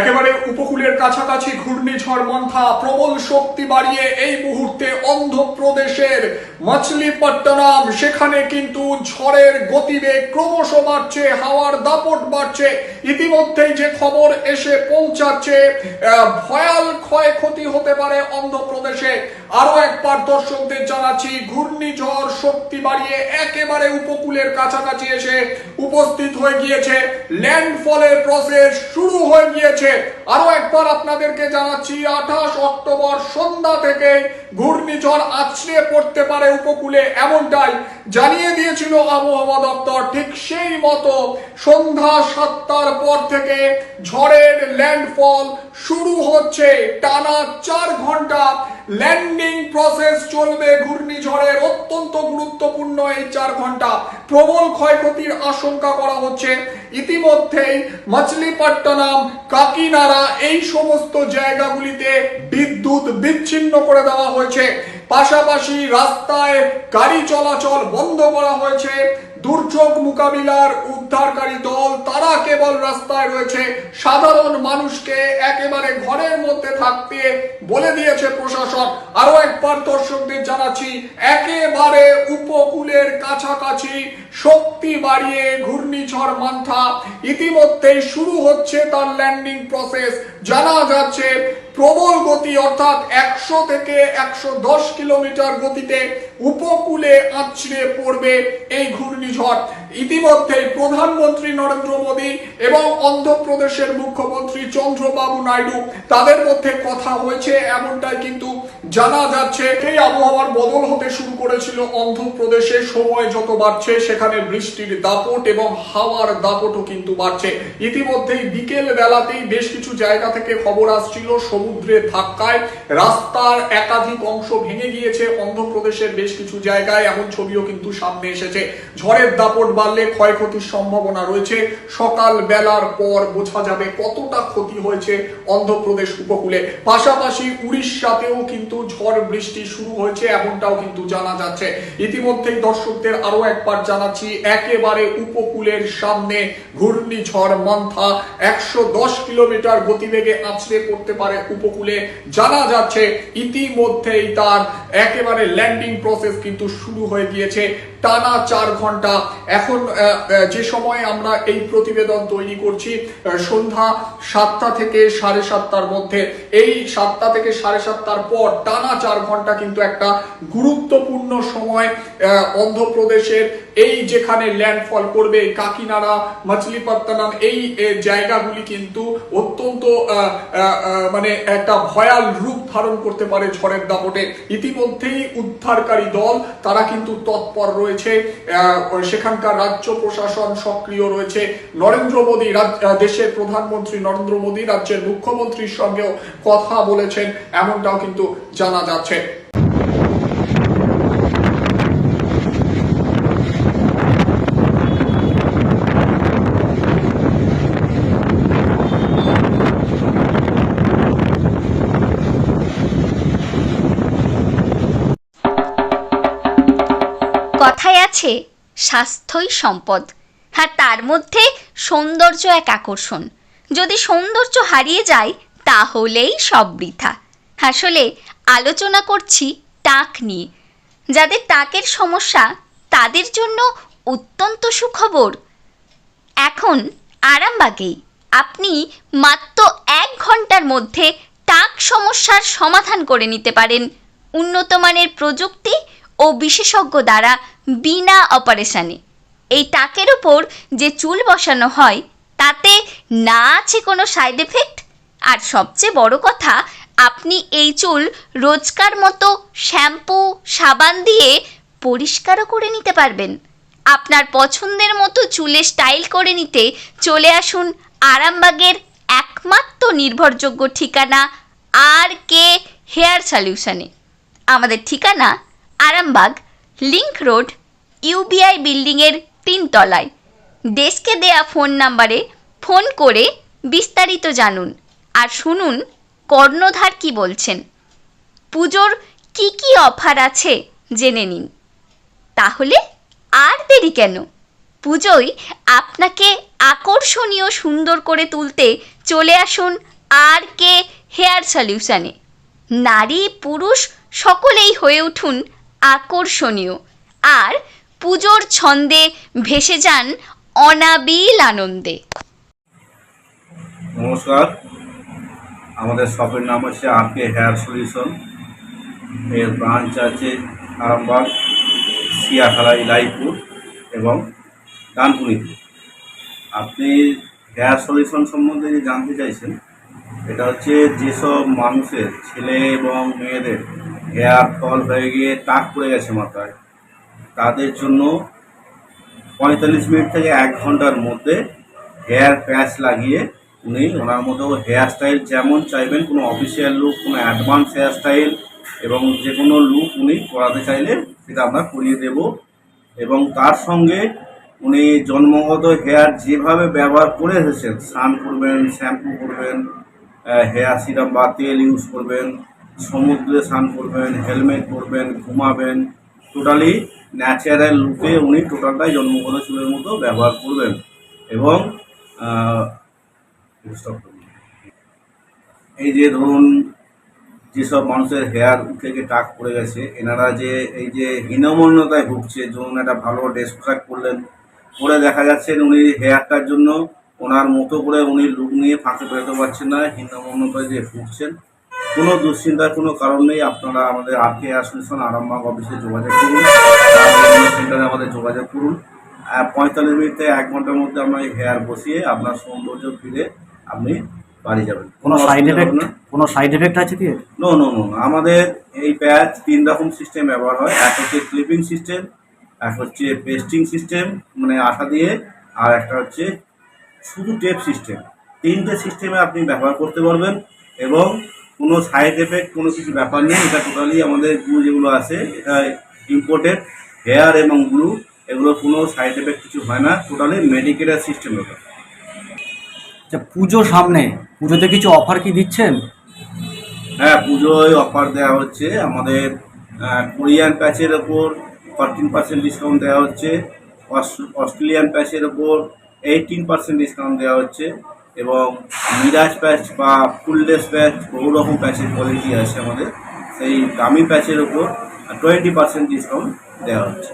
একেবারে উপকূলের কাছাকাছি ঘূর্ণিঝড় মন্থা, প্রবল শক্তি বাড়িয়ে এই মুহূর্তে অন্ধ্রপ্রদেশের মাছলিপট্টনম, সেখানে কিন্তু ঝড়ের গতিবেগ ক্রমশ বাড়ছে, হাওয়ার দাপট বাড়ছে। ইতিমধ্যেই যে খবর এসে পৌঁছাচ্ছে ভয়াল ক্ষয়ক্ষতি হতে পারে অন্ধ্রপ্রদেশে। আরও একবার দর্শকদের জানাচ্ছি, ঘূর্ণিঝড় শক্তি বাড়িয়ে একেবারে উপকূলের কাছাকাছি এসে উপস্থিত হয়ে গিয়েছে। ল্যান্ডফলের প্রসেস শুরু হয়ে গিয়েছে। 그렇지 আরও একবার আপনাদেরকে জানাচ্ছি, আঠাশ অক্টোবর সন্ধ্যা থেকে ঘূর্ণিঝড় আছড়ে পড়তে পারে উপকূলে এমনটাই জানিয়ে দিয়েছিল আবহাওয়া দপ্তর। ঠিক সেই মতো সন্ধ্যা সাতটার পর থেকে ঝড়ের ল্যান্ডফল শুরু হচ্ছে। টানা চার ঘণ্টা ল্যান্ডিং প্রসেস চলবে ঘূর্ণিঝড়ের অত্যন্ত গুরুত্বপূর্ণ এই চার ঘণ্টা। প্রবল ক্ষয়ক্ষতির আশঙ্কা করা হচ্ছে। ইতিমধ্যেই মাছলিপট্টনম, কাকিনাড়া এই সমস্ত জায়গাগুলিতে বিদ্যুৎ বিচ্ছিন্ন করে দেওয়া হয়েছে। পাশাপাশি রাস্তায় গাড়ি চলাচল বন্ধ করা হয়েছে। দুর্যোগ মোকাবিলার উদ্ধারকারী দল, তারা কেবল রাস্তায় রয়েছে। সাধারণ মানুষকে একেবারে ঘরের মধ্যে থাকতে বলে দিয়েছে প্রশাসন। আরও একবার দর্শকদের জানাচ্ছি, একেবারে কাছাকাছি শক্তি বাড়িয়ে ঘূর্ণিঝড় মান্থা ইতিমধ্যেই শুরু হচ্ছে তার ল্যান্ডিং প্রসেস জানা যাচ্ছে প্রবল গতি, অর্থাৎ একশো থেকে একশো দশ কিলোমিটার গতিতে উপকূলে আছড়ে পড়বে এই ঘূর্ণিঝড়। ইতিমধ্যেই প্রধানমন্ত্রী নরেন্দ্র মোদী এবং অন্ধ্রপ্রদেশের মুখ্যমন্ত্রী চন্দ্রবাবু নাইডু তাদের মধ্যে কথা হয়েছে, এমনটাই কিন্তু জানা যাচ্ছে, এই আবহাওয়ার বদল হতে শুরু করেছিল অন্ধ্রপ্রদেশে। সময় যত বাড়ছে, সেখানে বৃষ্টির দাপট এবং হাওয়ার দাপটও কিন্তু বাড়ছে। ইতিমধ্যেই বিকেল বেলাতেই বেশ কিছু জায়গা থেকে খবর আসছিল, সমুদ্রের ধাক্কায়। রাস্তার একাধিক অংশ ভেঙে গিয়েছে, অন্ধ্রপ্রদেশের বেশ কিছু জায়গায়। এমন ছবিও কিন্তু সামনে এসেছে। ঝড়ের দাপট বাড়লে ক্ষয়ক্ষতির সম্ভাবনা রয়েছে। সকাল বেলার পর বোঝা যাবে কতটা ক্ষতি হয়েছে অন্ধ্রপ্রদেশ উপকূলে। পাশাপাশি উড়িষ্যাতেও কিন্তু ঝড় বৃষ্টি শুরু হয়েছে এমনটাও কিন্তু জানা যাচ্ছে। ইতিমধ্যেই দর্শকদের আরও একবার জানাচ্ছি, একেবারে উপকূলের সামনে ঘূর্ণিঝড় মান্থা একশো দশ কিলোমিটার গতিবেগে আছড়ে পড়তে পারে উপকূলে। জানা যাচ্ছে, ইতিমধ্যেই তার একেবারে ল্যান্ডিং প্রসেস কিন্তু শুরু হয়ে গিয়েছে। টানা চার ঘণ্টা। এখন যে সময় আমরা এই প্রতিবেদন তৈরি করছি সন্ধ্যা সাতটা থেকে সাড়ে সাতটার মধ্যে। এই সাতটা থেকে সাড়ে সাতটার পর টানা চার ঘণ্টা কিন্তু একটা গুরুত্বপূর্ণ সময় অন্ধ্রপ্রদেশের এই যেখানে ল্যান্ডফল করবে, কাকিনাড়া মাছলিপত্তনম এই জায়গাগুলি কিন্তু অত্যন্ত মানে একটা ভয়াল রূপ ধারণ করতে পারে ঝড়ের দাপটে। ইতিমধ্যেই উদ্ধারকারী দল, তারা কিন্তু তৎপর রয়েছে। সেখানকার রাজ্য প্রশাসন সক্রিয় রয়েছে। নরেন্দ্র মোদী দেশের প্রধানমন্ত্রী নরেন্দ্র মোদী, রাজ্যের মুখ্যমন্ত্রীর সঙ্গেও কথা বলেছেন, এমনটাও কিন্তু জানা যাচ্ছে। আছে স্বাস্থ্যই সম্পদ। হ্যাঁ তার মধ্যে সৌন্দর্য এক আকর্ষণ। যদি সৌন্দর্য হারিয়ে যায়, তাহলেই সব বৃথা। আসলে আলোচনা করছি টাক নিয়ে। যাদের টাকের সমস্যা, তাদের জন্য অত্যন্ত সুখবর। এখন আরামবাগেই। আপনি মাত্র এক ঘণ্টার মধ্যে টাক সমস্যার সমাধান করে নিতে পারেন। উন্নত মানের প্রযুক্তি ও বিশেষজ্ঞ দ্বারা বিনা অপারেশানে। এই টাকের উপর যে চুল বসানো হয়, তাতে না আছে কোনো সাইড এফেক্ট আর সবচেয়ে বড় কথা, আপনি এই চুল রোজকার মতো শ্যাম্পু, সাবান দিয়ে পরিষ্কারও করে নিতে পারবেন। আপনার পছন্দের মতো চুলে স্টাইল করে নিতে চলে আসুন আরামবাগের একমাত্র নির্ভরযোগ্য ঠিকানা আর কে হেয়ার সলিউশনে। আমাদের ঠিকানা আরামবাগ লিংক রোড ইউবিআই বিল্ডিংয়ের তিনতলায় ডেস্কে দেয়া ফোন নাম্বারে ফোন করে বিস্তারিত জানুন আর শুনুন কর্ণধার কি বলছেন। পুজোর কি কি অফার আছে জেনে নিন। তাহলে আর দেরি কেন? পুজোয় আপনাকে আকর্ষণীয় সুন্দর করে তুলতে চলে আসুন আর কে হেয়ার সলিউশনে। নারী পুরুষ সকলেই হয়ে উঠুন আকর্ষণীয়। আর পুজোর ছন্দে ভেসে যান অনাবিল আনন্দে। নমস্কার। আমাদের শপের নাম হচ্ছে আর কে হেয়ার সলিউশন। এর ব্রাঞ্চ আছে আরামবাগ, সিয়াখালা ইলাইপুর এবং ডানপুরিতে আপনি হেয়ার সলিউশন সম্বন্ধে যে জানতে চাইছেন, এটা হচ্ছে যেসব মানুষের ছেলে এবং মেয়েদের হেয়ার ফল হয়ে গিয়ে টাক পড়ে গেছে মাথায়। তাদের জন্য পঁয়তাল্লিশ মিনিট থেকে এক ঘণ্টার মধ্যে হেয়ার প্যাচ লাগিয়ে উনি ওনার মতো হেয়ার স্টাইল যেমন চাইবেন, কোনো অফিসিয়াল লুক, কোনো অ্যাডভান্স হেয়ার স্টাইল এবং যে কোনো লুক উনি করাতে চাইলে সেটা আমরা করিয়ে দেব। এবং তার সঙ্গে উনি জন্মগত হেয়ার যেভাবে ব্যবহার করে এসেছেন, স্নান করবেন, শ্যাম্পু করবেন হেয়ার সিরাম বা তেল ইউজ করবেন সমুদ্রে স্নান করবেন, হেলমেট পরবেন, ঘুমাবেন। টোটালি ন্যাচারাল লুকে উনি টোটালটাই জন্মগত চুলের মতো ব্যবহার করবেন। এবং। এই যে ধরুন, যেসব মানুষের হেয়ার গিয়ে টাক পড়ে গেছে, এনারা যে এই যে হীনমন্যতায় ভুগছে, ধরুন একটা ভালো ড্রেস পোশাক করলেন পরে দেখা যাচ্ছে উনি হেয়ারটার জন্য ওনার মতো করে উনি লুক নিয়ে ফাঁকে বেরোতে পারছেন না, হীনমন্যতায় যে ভুগছেন। কোনো দুশ্চিন্তার কোনো কারণ নেই আপনারা আমাদের আর কে অ্যাসোসিয়েশন আরামবাগ অফিসে যোগাযোগ করুন। সেন্টারে আমাদের যোগাযোগ করুন। পঁয়তাল্লিশ মিনিট থেকে এক ঘণ্টার মধ্যে আমরা হেয়ার বসিয়ে আপনার সৌন্দর্য ফিরে আপনি বাড়ি যাবেন। কোনো সাইড এফেক্ট কোনো সাইড এফেক্ট আছে কি? নো নো নো আমাদের এই প্যাচ তিন রকম সিস্টেম ব্যবহার হয়। এক হচ্ছে ক্লিপিং সিস্টেম এক হচ্ছে পেস্টিং সিস্টেম মানে আঠা দিয়ে আর একটা হচ্ছে শুধু টেপ সিস্টেম তিনটে সিস্টেমে আপনি ব্যবহার করতে পারবেন এবং কোনো সাইড এফেক্ট কোনো কিছু ব্যাপার নেই। এটা টোটালি আমাদের গ্লু যেগুলো আছে এটা ইম্পোর্টেড হেয়ার এবং গ্লু এগুলো কোনো সাইড এফেক্ট কিছু হয় না। টোটালি মেডিকেলের সিস্টেম ব্যাপার আচ্ছা পুজো সামনে পুজোতে কিছু অফার কি দিচ্ছেন? হ্যাঁ পুজোয় অফার দেওয়া হচ্ছে। আমাদের কোরিয়ান প্যাচের ওপর ফরটিন পার্সেন্ট ডিসকাউন্ট দেওয়া হচ্ছে। অস- অস্ট্রেলিয়ান প্যাচের ওপর এইটিন পার্সেন্ট ডিসকাউন্ট দেওয়া হচ্ছে। এবং মিরাজ প্যাচ বা ফুললেস প্যাচ বহু রকম প্যাচের কোয়ালিটি আছে আমাদের। সেই দামি প্যাচের উপর টোয়েন্টি পার্সেন্ট ডিসকাউন্ট দেওয়া হচ্ছে।